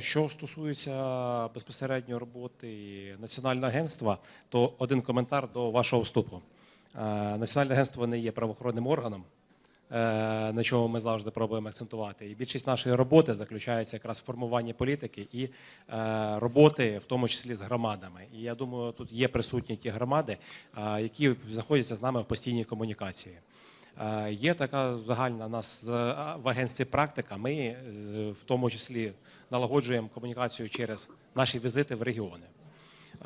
що стосується безпосередньо роботи Національного агентства, то один коментар до вашого вступу. Е, Національне агентство не є правоохоронним органом, е, на чому ми завжди пробуємо акцентувати. І більшість нашої роботи заключається якраз в формуванні політики і е, роботи, в тому числі з громадами. І я думаю, тут є присутні ті громади, які знаходяться з нами в постійній комунікації. Е, Є така загальна у нас в агентстві практика. Ми в тому числі налагоджуємо комунікацію через наші візити в регіони.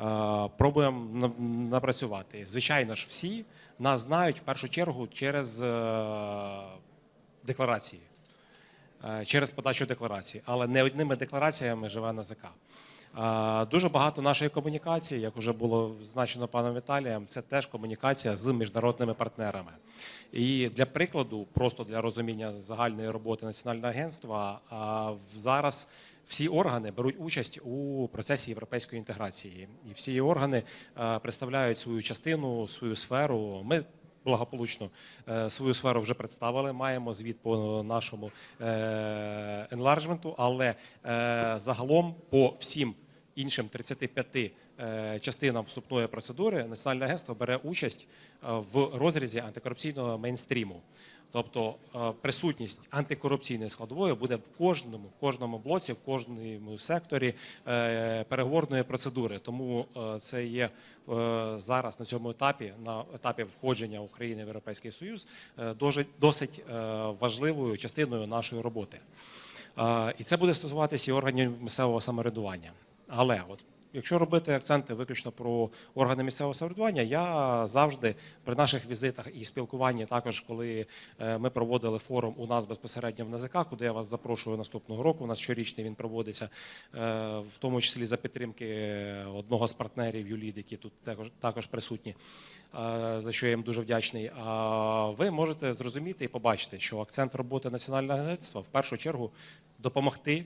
Е, Пробуємо напрацювати. Звичайно ж, всі нас знають в першу чергу через е, декларації, е, через подачу декларацій, але не одними деклараціями живе НАЗК. Дуже багато нашої комунікації, як вже було зазначено паном Віталієм, це теж комунікація з міжнародними партнерами. І для прикладу, просто для розуміння загальної роботи національного агентства, зараз всі органи беруть участь у процесі європейської інтеграції, і всі органи представляють свою частину, свою сферу. Ми благополучно е, свою сферу вже представили. Маємо звіт по нашому е, енларджменту, але е, загалом по всім іншим 35 е, частинам вступної процедури Національне агентство бере участь е, в розрізі антикорупційного мейнстріму. Тобто е, присутність антикорупційної складової буде в кожному, в кожному блоці, в кожному секторі переговорної процедури. Тому це є зараз на цьому етапі, на етапі входження України в Європейський Союз, досить, важливою частиною нашої роботи. І це буде стосуватися і органів місцевого самоврядування. Але от якщо робити акценти виключно про органи місцевого самоврядування, я завжди при наших візитах і спілкуванні, також коли е, ми проводили форум у нас безпосередньо в НАЗК, куди я вас запрошую наступного року. У нас щорічний він проводиться, е, в тому числі за підтримки одного з партнерів ЮЛІД, які тут також також присутні, е, за що я їм дуже вдячний. Ви можете зрозуміти і побачити, що акцент роботи національного агентства в першу чергу допомогти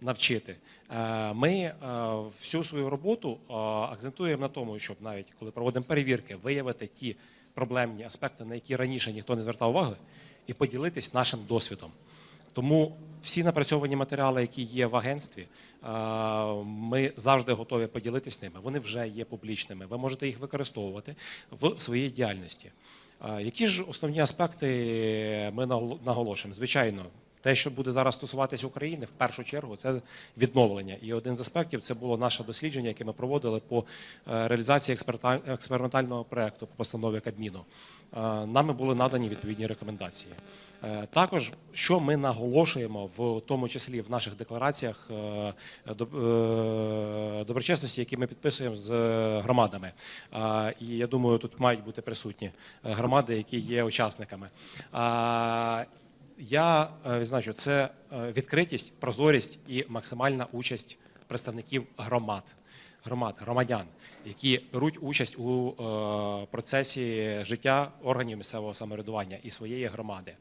навчити. Е, Ми е, всю свою роботу е, акцентуємо на тому, щоб навіть коли проводимо перевірки, виявити ті проблемні аспекти, на які раніше ніхто не звертав уваги, і поділитись нашим досвідом. Тому всі напрацьовані матеріали, які є в агентстві, ми завжди готові поділитись ними. Вони вже є публічними. Ви можете їх використовувати в своїй діяльності. Які ж основні аспекти ми наголошуємо? Звичайно, те, що буде зараз стосуватись України, в першу чергу, це відновлення. І один з аспектів це було наше дослідження, яке ми проводили по е, реалізації експериментального проекту по постанові Кабміну. Е, Нами були надані відповідні рекомендації. Е, Також, що ми наголошуємо, в тому числі в наших деклараціях доб- доброчесності, які ми підписуємо з громадами. І я думаю, тут мають бути присутні громади, які є учасниками. Е, я е, відзначу, це е, відкритість, прозорість і максимальна участь представників громад, громад, громадян, які беруть участь у е, процесі життя органів місцевого самоврядування і своєї громади.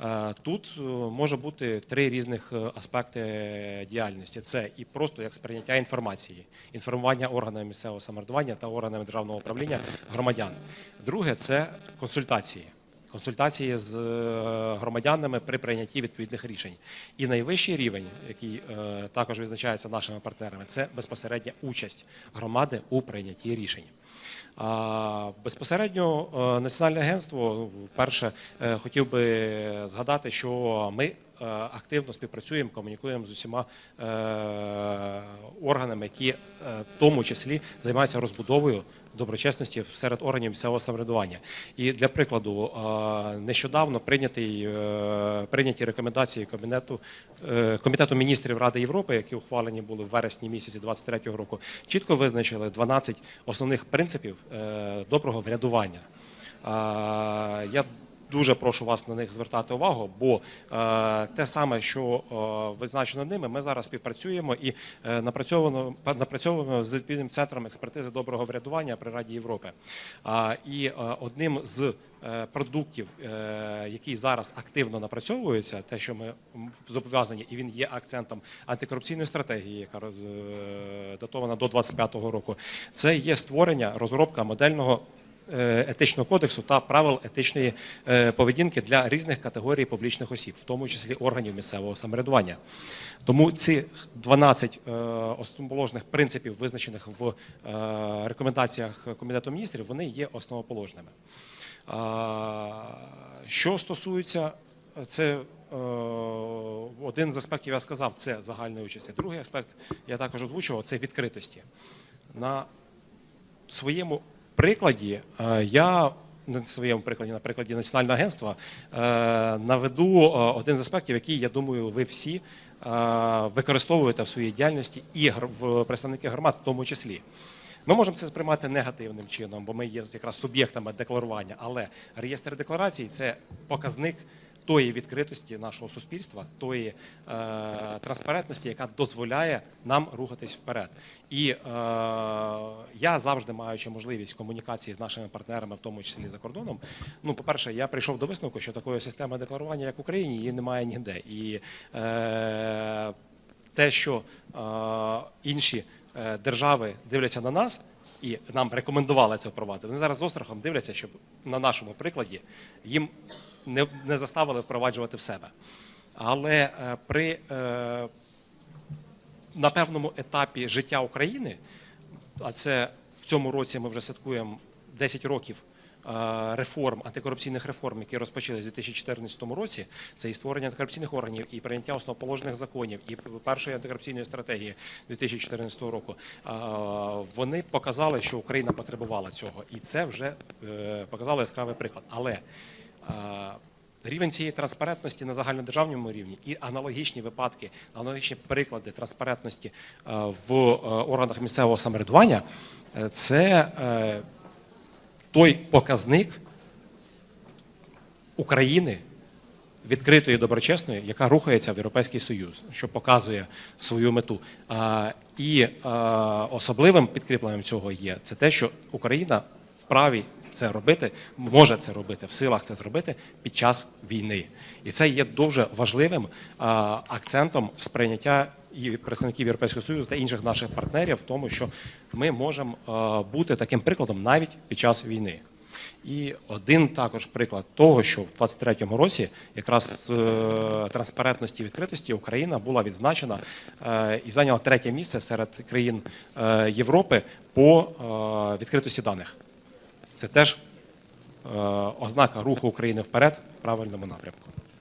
Е, Тут е, може бути три різних е, аспекти діяльності: це і просто як сприйняття інформації, інформування органами місцевого самоврядування та органами державного управління громадян. Друге це консультації консультації з е, громадянами при прийнятті відповідних рішень. І найвищий рівень, який е, також визначається нашими партнерами, це безпосередня участь громади у прийнятті рішень. Безпосередньо е, національне агентство вперше хотів би згадати, що ми активно співпрацюємо, комунікуємо з усіма е, органами, які е, в тому числі займаються розбудовою доброчесності серед органів місцевого самоврядування. І для прикладу, е, нещодавно прийнятий, е, прийняті рекомендації Кабінету е, Комітету міністрів Ради Європи, які ухвалені були в вересні місяці 2023 року, чітко визначили 12 основних принципів е, доброго врядування. Е, Я Дуже прошу вас на них звертати увагу, бо е, те саме, що е, визначено ними, ми зараз співпрацюємо і е, напрацьовано напрацьовуємо з відповідним центром експертизи доброго врядування при Раді Європи. А, і е, одним з е, продуктів, е, який зараз активно напрацьовується, те, що ми зобов'язані, і він є акцентом антикорупційної стратегії, яка е, датована до 25-го року, це є створення, розробка модельного етичного кодексу та правил етичної е, поведінки для різних категорій публічних осіб, в тому числі органів місцевого самоврядування. Тому ці 12 е, основоположних принципів, визначених в е, рекомендаціях Комітету міністрів, вони є основоположними. Що стосується це е, один з аспектів, я сказав, це загальної участі. Другий аспект я також озвучував це відкритості. На своєму прикладі е, я на своєму прикладі, на прикладі Національного агентства, е, наведу е, один з аспектів, який, я думаю, ви всі використовуєте в своїй діяльності і в представники громад в тому числі. Ми можемо це сприймати негативним чином, бо ми є якраз суб'єктами декларування, але реєстр декларацій це показник тої відкритості нашого суспільства, тої е, транспарентності, яка дозволяє нам рухатись вперед. І е, я завжди маючи можливість комунікації з нашими партнерами, в тому числі за кордоном. Ну, по-перше, я прийшов до висновку, що такої системи декларування, як в Україні, її немає ніде. І е, те, що е, інші е, держави дивляться на нас і нам рекомендували це впровадити, вони зараз з острахом дивляться, щоб на нашому прикладі їм не, не заставили впроваджувати в себе. Але е, при е, на певному етапі життя України, а це в цьому році ми вже святкуємо 10 років реформ, антикорупційних реформ, які розпочали в 2014 році, це і створення антикорупційних органів, і прийняття основоположних законів, і першої антикорупційної стратегії 2014 року. е, Вони показали, що Україна потребувала цього, і це вже е, показало яскравий приклад. Але е, Рівень цієї транспарентності на загальнодержавному рівні і аналогічні випадки, аналогічні приклади транспарентності е, в е, органах місцевого самоврядування е, це е, той показник України відкритої, доброчесної, яка рухається в Європейський Союз, що показує свою мету. А, І а, особливим підкріпленням цього є це те, що Україна вправі це робити, може це робити, в силах це зробити під час війни. І це є дуже важливим акцентом сприйняття і представників Європейського Союзу та інших наших партнерів в тому, що ми можемо бути таким прикладом навіть під час війни. І один також приклад того, що в 23-му році якраз е, транспарентності і відкритості Україна була відзначена е, і зайняла третє місце серед країн е, Європи по е, відкритості даних. Це теж е, ознака руху України вперед в правильному напрямку.